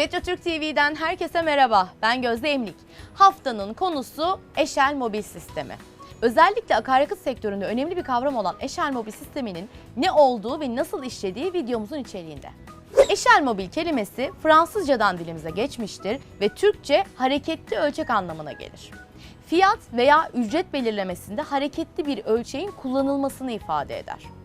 Petro-Türk TV'den herkese merhaba. Ben Gözde Emlik. Haftanın konusu Eşel Mobil Sistemi. Özellikle akaryakıt sektöründe önemli bir kavram olan Eşel Mobil Sistemi'nin ne olduğu ve nasıl işlediği videomuzun içeriğinde. Eşel Mobil kelimesi Fransızcadan dilimize geçmiştir ve Türkçe hareketli ölçek anlamına gelir. Fiyat veya ücret belirlemesinde hareketli bir ölçeğin kullanılmasını ifade eder.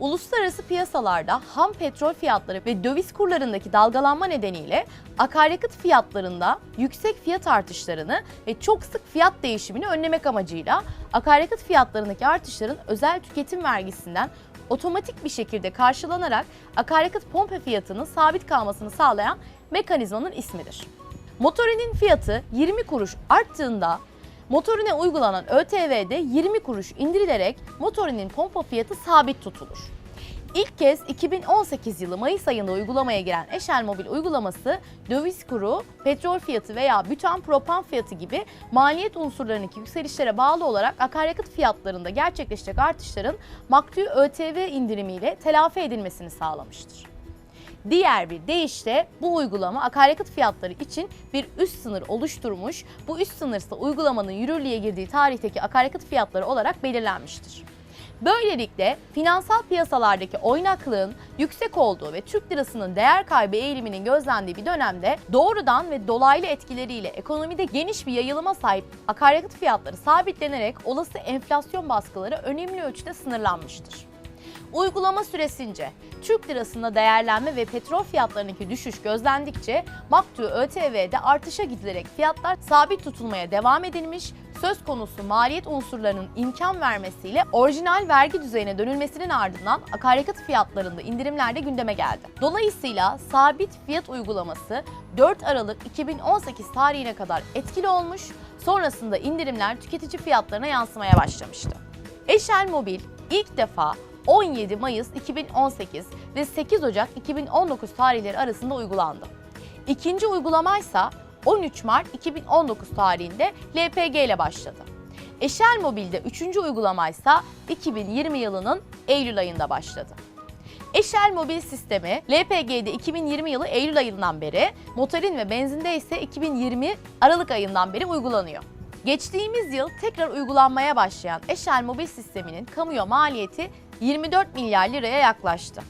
Uluslararası piyasalarda ham petrol fiyatları ve döviz kurlarındaki dalgalanma nedeniyle akaryakıt fiyatlarında yüksek fiyat artışlarını ve çok sık fiyat değişimini önlemek amacıyla akaryakıt fiyatlarındaki artışların özel tüketim vergisinden otomatik bir şekilde karşılanarak akaryakıt pompa fiyatının sabit kalmasını sağlayan mekanizmanın ismidir. Motorinin fiyatı 20 kuruş arttığında motorine uygulanan ÖTV'de 20 kuruş indirilerek motorinin pompa fiyatı sabit tutulur. İlk kez 2018 yılı Mayıs ayında uygulamaya giren Eşel Mobil uygulaması döviz kuru, petrol fiyatı veya bütan propan fiyatı gibi maliyet unsurlarındaki yükselişlere bağlı olarak akaryakıt fiyatlarında gerçekleşecek artışların maktu ÖTV indirimiyle telafi edilmesini sağlamıştır. Diğer bir deyişle bu uygulama akaryakıt fiyatları için bir üst sınır oluşturmuş. Bu üst sınır ise uygulamanın yürürlüğe girdiği tarihteki akaryakıt fiyatları olarak belirlenmiştir. Böylelikle finansal piyasalardaki oynaklığın yüksek olduğu ve Türk lirasının değer kaybı eğiliminin gözlendiği bir dönemde doğrudan ve dolaylı etkileriyle ekonomide geniş bir yayılıma sahip akaryakıt fiyatları sabitlenerek olası enflasyon baskıları önemli ölçüde sınırlanmıştır. Uygulama süresince Türk lirasında değerlenme ve petrol fiyatlarındaki düşüş gözlendikçe maktu ÖTV'de artışa gidilerek fiyatlar sabit tutulmaya devam edilmiş, söz konusu maliyet unsurlarının imkan vermesiyle orijinal vergi düzeyine dönülmesinin ardından akaryakıt fiyatlarında indirimler de gündeme geldi. Dolayısıyla sabit fiyat uygulaması 4 Aralık 2018 tarihine kadar etkili olmuş, sonrasında indirimler tüketici fiyatlarına yansımaya başlamıştı. Eşel Mobil ilk defa 17 Mayıs 2018 ve 8 Ocak 2019 tarihleri arasında uygulandı. İkinci uygulamaysa 13 Mart 2019 tarihinde LPG ile başladı. Eşel Mobil'de üçüncü uygulamaysa 2020 yılının Eylül ayında başladı. Eşel Mobil Sistemi LPG'de 2020 yılı Eylül ayından beri, motorin ve benzinde ise 2020 Aralık ayından beri uygulanıyor. Geçtiğimiz yıl tekrar uygulanmaya başlayan Eşel Mobil Sistemi'nin kamuya maliyeti 24 milyar liraya yaklaştı.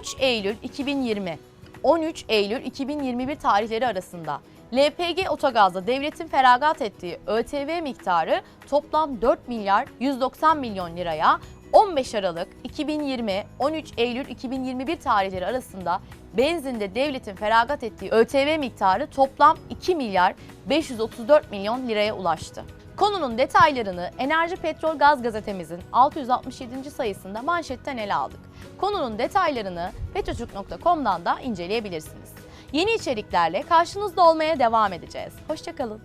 3 Eylül 2020, 13 Eylül 2021 tarihleri arasında LPG otogazda devletin feragat ettiği ÖTV miktarı toplam 4 milyar 190 milyon liraya 15 Aralık 2020 13 Eylül 2021 tarihleri arasında benzinde devletin feragat ettiği ÖTV miktarı toplam 2 milyar 534 milyon liraya ulaştı. Konunun detaylarını Enerji Petrol Gaz gazetemizin 667. sayısında manşetten ele aldık. Konunun detaylarını petrotürk.com'dan da inceleyebilirsiniz. Yeni içeriklerle karşınızda olmaya devam edeceğiz. Hoşçakalın.